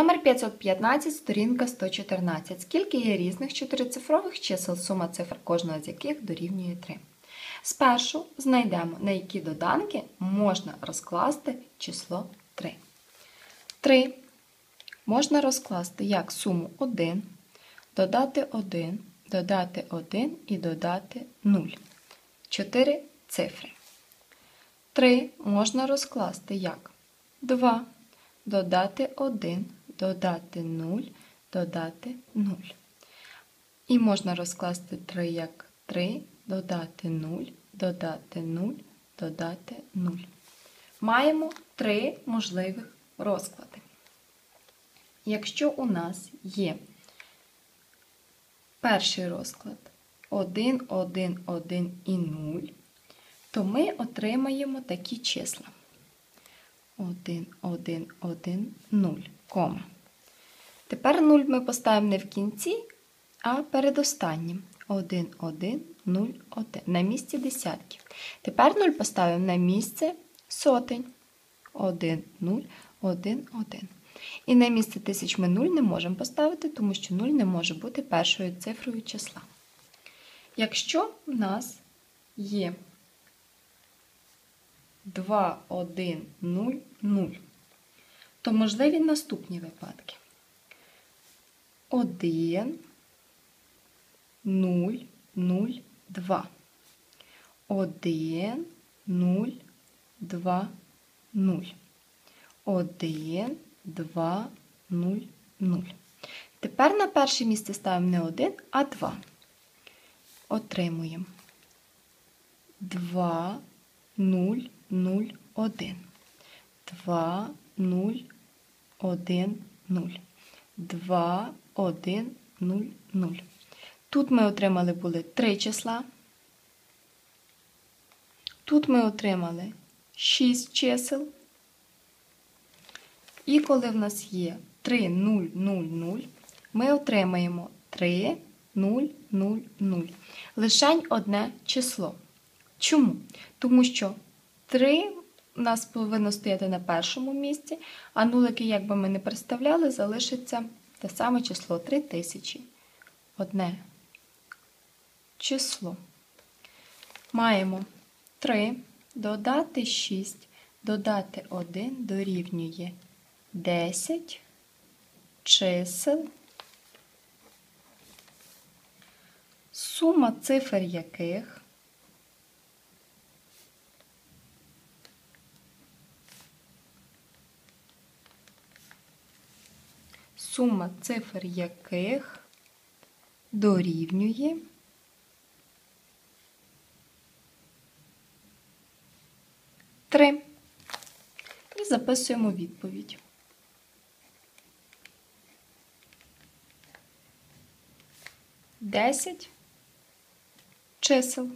Номер 515, сторінка 114. Скільки є різних чотирицифрових чисел, сума цифр кожного з яких дорівнює 3? Спершу знайдемо, на які доданки можна розкласти число 3. 3 можна розкласти як суму 1, додати 1, додати 1 і додати 0. 4 цифри. 3 можна розкласти як 2, додати 1, додати 0, додати 0. І можна розкласти 3 як 3, додати 0, додати 0, додати 0. Маємо 3 можливих розклади. Якщо у нас є перший розклад 1, 1, 1 і 0, то ми отримаємо такі числа. 1, 1, 1, 0, кома. Тепер 0 ми поставимо не в кінці, а перед останнім. 1, 1, 0, 1. На місці десятків. Тепер 0 поставимо на місце сотень. 1, 0, 1, 1. І на місце тисяч ми 0 не можемо поставити, тому що 0 не може бути першою цифрою числа. Якщо в нас є 2, 1, 0, 0, то можливі наступні випадки. 1, 0, 0, 2. 1, 0, 2, 0. 1, 2, 0, 0. Тепер на перше місце ставимо не 1, а 2. Отримуємо 2, 0, 0, 1. 2, 0, 1, 0. 2, 1, 0, 0. Тут ми отримали були 3 числа. Тут ми отримали 6 чисел. І коли в нас є 3, 0, 0, 0, ми отримаємо 3, 0, 0, 0. Лишень одне число. Чому? Тому що 3 у нас повинно стояти на першому місці, а нулики, як би ми не представляли, залишиться те саме число 3000. Одне число. Маємо 3, додати 6, додати 1 дорівнює 10 чисел, сума цифр яких сума цифр яких дорівнює три. І записуємо відповідь. Десять чисел.